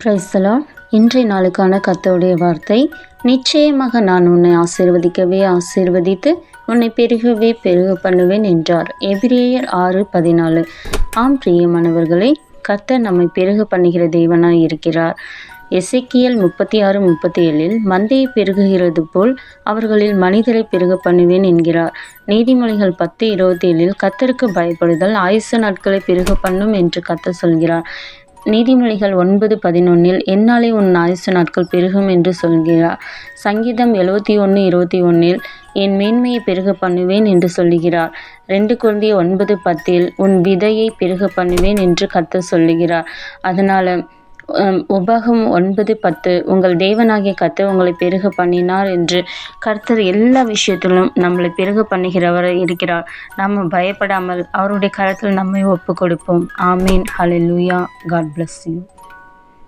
பிரைஸ்தலா இன்றைய நாளுக்கான கத்தோடைய வார்த்தை நிச்சயமாக நான் உன்னை ஆசீர்வதிக்கவே ஆசீர்வதித்து உன்னை பெருகவே பெருக பண்ணுவேன் என்றார். எபிரேயர் ஆறு பதினாலு. ஆம் பிரியமானவர்களே கர்த்தர் நம்மை பெருக பண்ணுகிற தெய்வனாய் இருக்கிறார். எசைக்கியல் முப்பத்தி ஆறு முப்பத்தி ஏழில் மந்தையை பெருகுகிறது போல் அவர்களில் மனிதரை பெருக பண்ணுவேன் என்கிறார். நீதிமொழிகள் பத்து இருபத்தி ஏழில் கத்தருக்கு பயப்படுதல் ஆயுச நாட்களை பெருக பண்ணும் என்று கத்தர் சொல்கிறார். நீதிமொழிகள் ஒன்பது பதினொன்னில் என்னாலே உன் ஆயுசு நாட்கள் பெருகும் என்று சொல்கிறார். சங்கீதம் எழுபத்தி ஒன்று இருபத்தி ஒன்றில் என் மேன்மையை பெருக பண்ணுவேன் என்று சொல்லுகிறார் ரெண்டு குழந்தை ஒன்பது பத்தில் உன் விதையை பெருக பண்ணுவேன் என்று கத்த சொல்லுகிறார். அதனால் உபகம் ஒன்பது பத்து. உங்கள் தேவனாகிய கர்த்தர் உங்களை பெருக பண்ணினார் என்று கர்த்தர் எல்லா விஷயத்திலும் நம்மளை பெருக பண்ணுகிறவர் இருக்கிறார். நம்ம பயப்படாமல் அவருடைய கரத்தில் நம்மை ஒப்பு கொடுப்போம் ஆமீன். Hallelujah God bless you